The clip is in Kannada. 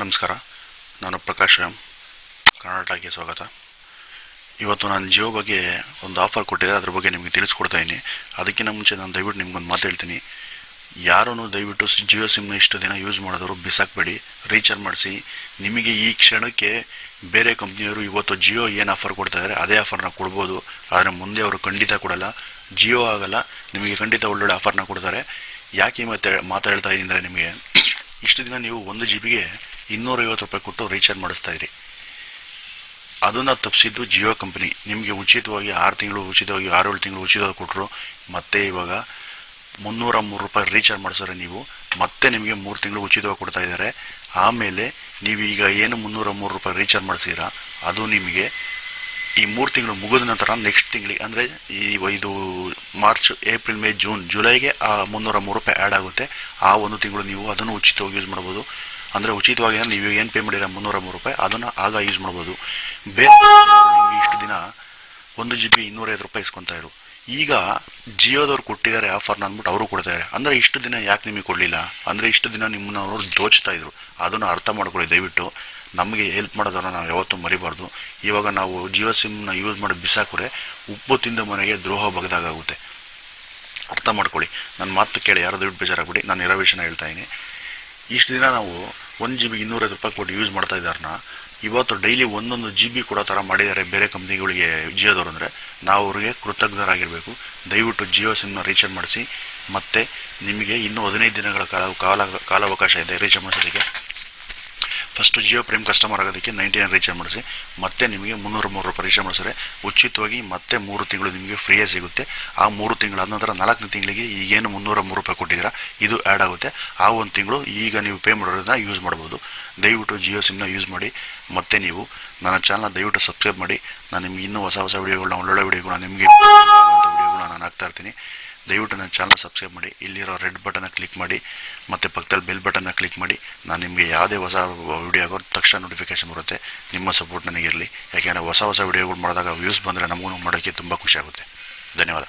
ನಮಸ್ಕಾರ. ನಾನು ಪ್ರಕಾಶ್ ಕರ್ನಾಟಕಕ್ಕೆ ಕನ್ನಡ ಟಾಕಿಗೆ ಸ್ವಾಗತ. ಇವತ್ತು ನಾನು ಜಿಯೋ ಬಗ್ಗೆ ಒಂದು ಆಫರ್ ಕೊಟ್ಟಿದ್ದೆ ಅದ್ರ ಬಗ್ಗೆ ನಿಮಗೆ ತಿಳಿಸ್ಕೊಡ್ತಾ ಅದಕ್ಕಿಂತ ಮುಂಚೆ ನಾನು ದಯವಿಟ್ಟು ನಿಮ್ಗೊಂದು ಮಾತು ಹೇಳ್ತೀನಿ. ಯಾರೂ ದಯವಿಟ್ಟು ಜಿಯೋ ಸಿಮ್ನ ಇಷ್ಟು ದಿನ ಯೂಸ್ ಮಾಡಿದವರು ಬಿಸಾಕಬೇಡಿ. ರೀಚಾರ್ಜ್ ಮಾಡಿಸಿ. ನಿಮಗೆ ಈ ಕ್ಷಣಕ್ಕೆ ಬೇರೆ ಕಂಪ್ನಿಯವರು ಇವತ್ತು ಜಿಯೋ ಏನು ಆಫರ್ ಕೊಡ್ತಾ ಇದ್ದಾರೆ, ಅದೇ ಆಫರ್ನ ಕೊಡ್ಬೋದು. ಆದರೆ ಮುಂದೆ ಅವರು ಖಂಡಿತ ಕೊಡಲ್ಲ. ಜಿಯೋ ಆಗಲ್ಲ. ನಿಮಗೆ ಖಂಡಿತ ಒಳ್ಳೊಳ್ಳೆ ಆಫರ್ನ ಕೊಡ್ತಾರೆ. ಯಾಕೆ ಮತ್ತೆ ಮಾತಾಡ್ತಾ ಇದ್ದೀನಿ ಅಂದರೆ ನಿಮಗೆ, ಇಷ್ಟು ದಿನ ನೀವು ಒಂದು ಜಿ ಬಿಗೆ ಇನ್ನೂರೈವತ್ತು ರೂಪಾಯಿ ಕೊಟ್ಟು ರೀಚಾರ್ಜ್ ಮಾಡಿಸ್ತಾ ಇದ್ರಿ ಅದನ್ನ ತಪ್ಪಿಸಿದ್ದು ಜಿಯೋ ಕಂಪನಿ ನಿಮಗೆ ಉಚಿತವಾಗಿ ಆರು ತಿಂಗಳು, ಉಚಿತವಾಗಿ ಆರು ಏಳು ತಿಂಗಳು ಉಚಿತವಾಗಿ ಕೊಟ್ಟರು ಮತ್ತೆ ಇವಾಗ ಮುನ್ನೂರ ಮೂರು ರೂಪಾಯಿ ರೀಚಾರ್ಜ್ ಮಾಡಿಸಿದ್ರೆ ನೀವು ಮತ್ತೆ ನಿಮಗೆ ಮೂರು ತಿಂಗಳು ಉಚಿತವಾಗಿ ಕೊಡ್ತಾ ಇದ್ದಾರೆ. ಆಮೇಲೆ ನೀವು ಈಗ ಏನು ಮುನ್ನೂರ ಮೂರು ರೂಪಾಯಿ ರೀಚಾರ್ಜ್ ಮಾಡಿಸಿರಾ ಅದು ನಿಮಗೆ ಈ ಮೂರು ತಿಂಗಳು ಮುಗಿದ ನಂತರ ನೆಕ್ಸ್ಟ್ ತಿಂಗಳಿಗೆ, ಅಂದರೆ ಈ ಇದು ಮಾರ್ಚ್ ಏಪ್ರಿಲ್ ಮೇ ಜೂನ್ ಜುಲೈಗೆ ಆ ಮುನ್ನೂರ ಮೂರು ರೂಪಾಯಿ ಆ್ಯಡ್ ಆಗುತ್ತೆ. ಆ ಒಂದು ತಿಂಗಳು ನೀವು ಅದನ್ನು ಉಚಿತವಾಗಿ ಯೂಸ್ ಮಾಡ್ಬೋದು ಅಂದರೆ ಉಚಿತವಾಗಿ ನೀವು ಏನು ಪೇ ಮಾಡಿರ ಮುನ್ನೂರ ಮೂರು ರೂಪಾಯಿ, ಅದನ್ನು ಆಗ ಯೂಸ್ ಮಾಡ್ಬೋದು ಬೇರೆ ಇಷ್ಟು ದಿನ ಒಂದು ಜಿ ಬಿ ಇನ್ನೂರೈದು ರೂಪಾಯಿ ಇಸ್ಕೊತಾ ಇರು. ಈಗ ಜಿಯೋದವ್ರು ಕೊಟ್ಟಿದ್ದಾರೆ ಆಫರ್ನ ಅಂದ್ಬಿಟ್ಟು ಅವರು ಕೊಡ್ತಾರೆ ಅಂದರೆ ಇಷ್ಟು ದಿನ ಯಾಕೆ ನಿಮಗೆ ಕೊಡಲಿಲ್ಲ? ಅಂದರೆ ಇಷ್ಟು ದಿನ ನಿಮ್ಮನ್ನ ಅವರು ದೋಚ್ತಾ ಇದ್ರು. ಅದನ್ನು ಅರ್ಥ ಮಾಡ್ಕೊಳ್ಳಿ ದಯವಿಟ್ಟು. ನಮಗೆ ಹೆಲ್ಪ್ ಮಾಡೋದನ್ನು ನಾವು ಯಾವತ್ತೂ ಮರಿಬಾರ್ದು. ಇವಾಗ ನಾವು ಜಿಯೋ ಸಿಮ್ನ ಯೂಸ್ ಮಾಡಿ ಬಿಸಾಕ್ರೆ ಉಪ್ಪು ತಿಂದ ಮನೆಗೆ ದ್ರೋಹ ಬಗ್ದಾಗುತ್ತೆ ಅರ್ಥ ಮಾಡ್ಕೊಳ್ಳಿ. ನನ್ನ ಮಾತು ಕೇಳಿ ಯಾರು ದುಡ್ಡು ಬೇಜಾರಾಗ್ಬಿಡಿ. ನಾನು ಇರೋ ಹೇಳ್ತಾ ಇದ್ದೀನಿ. ಇಷ್ಟು ದಿನ ನಾವು ಒಂದು ಜಿ ಬಿಗೆ ಇನ್ನೂರೈದು ರೂಪಾಯಿ ಕೊಟ್ಟು ಯೂಸ್ ಮಾಡ್ತಾ ಇದ್ದಾರನ್ನ ಇವತ್ತು ಡೈಲಿ ಒಂದೊಂದು ಜಿ ಬಿ ಕೊಡೋ ಥರ ಮಾಡಿದ್ದಾರೆ ಬೇರೆ ಕಂಪ್ನಿಗಳಿಗೆ ಜಿಯೋದವ್ರು ಅಂದರೆ, ನಾವು ಅವ್ರಿಗೆ ಕೃತಜ್ಞರಾಗಿರಬೇಕು. ದಯವಿಟ್ಟು ಜಿಯೋ ಸಿಮ್ನ ರೀಚಾರ್ಜ್ ಮಾಡಿಸಿ. ಮತ್ತೆ ನಿಮಗೆ ಇನ್ನೂ ಹದಿನೈದು ದಿನಗಳ ಕಾಲ ಕಾಲ ಕಾಲಾವಕಾಶ ಇದೆ ರೀಚಾರ್ಜ್ ಮಾಡಿಸೋದಕ್ಕೆ. ಫಸ್ಟು ಜಿಯೋ ಪ್ರೇಮ್ ಕಸ್ಟಮರ್ ಆಗೋದಕ್ಕೆ ನೈಂಟಿ ನೈನ್ ರೀಚಾರ್ಜ್ ಮಾಡಿಸಿ. ಮತ್ತೆ ನಿಮಗೆ ಮುನ್ನೂರ ಮೂರು ರೂಪಾಯಿ ರೀಚಾರ್ಜ್ ಮಾಡಿಸಿದ್ರೆ ಉಚಿತವಾಗಿ ಮತ್ತೆ ಮೂರು ತಿಂಗಳು ನಿಮಗೆ ಫ್ರೀಯೇ ಸಿಗುತ್ತೆ. ಆ ಮೂರು ತಿಂಗಳಾದ ನಂತರ ನಾಲ್ಕನೇ ತಿಂಗಳಿಗೆ ಈಗೇನು ಮುನ್ನೂರ ಮೂರು ರೂಪಾಯಿ ಕೊಟ್ಟಿದ್ದೀರಾ, ಇದು ಆ್ಯಡ್ ಆಗುತ್ತೆ. ಆ ಒಂದು ತಿಂಗಳು ಈಗ ನೀವು ಪೇ ಮಾಡೋದನ್ನ ಯೂಸ್ ಮಾಡ್ಬೋದು. ದಯವಿಟ್ಟು ಜಿಯೋ ಸಿಮ್ನ ಯೂಸ್ ಮಾಡಿ. ಮತ್ತೆ ನೀವು ನನ್ನ ಚಾನಲ್ನ ದಯವಿಟ್ಟು ಸಬ್ಸ್ಕ್ರೈಬ್ ಮಾಡಿ. ನಾನು ನಿಮಗೆ ಇನ್ನೂ ಹೊಸ ಹೊಸ ವಿಡಿಯೋಗಳನ್ನ ಒಳ್ಳೊಳ್ಳೆ ವೀಡಿಯೋಗಳನ್ನ ನಿಮಗೆ ವಿಡಿಯೋಗಳನ್ನ ನಾನು ಹಾಕ್ತಾ ಇರ್ತೀನಿ. ದಯವಿಟ್ಟು ನನ್ನ ಚಾನಲ್ ಸಬ್ಸ್ಕ್ರೈಬ್ ಮಾಡಿ, ಇಲ್ಲಿರೋ ರೆಡ್ ಬಟನ್ನ ಕ್ಲಿಕ್ ಮಾಡಿ, ಮತ್ತು ಪಕ್ಕದಲ್ಲಿ ಬೆಲ್ ಬಟನ್ನ ಕ್ಲಿಕ್ ಮಾಡಿ. ನಾನು ನಿಮಗೆ ಯಾವುದೇ ಹೊಸ ವಿಡಿಯೋ ಆಗೋ ತಕ್ಷಣ ನೋಟಿಫಿಕೇಶನ್ ಬರುತ್ತೆ. ನಿಮ್ಮ ಸಪೋರ್ಟ್ ನನಗಿರಲಿ. ಯಾಕೆಂದರೆ ಹೊಸ ಹೊಸ ವಿಡಿಯೋಗಳು ಮಾಡಿದಾಗ ವ್ಯೂಸ್ ಬಂದರೆ ನಮಗೂ ಮಾಡೋಕ್ಕೆ ತುಂಬ ಖುಷಿಯಾಗುತ್ತೆ ಧನ್ಯವಾದ.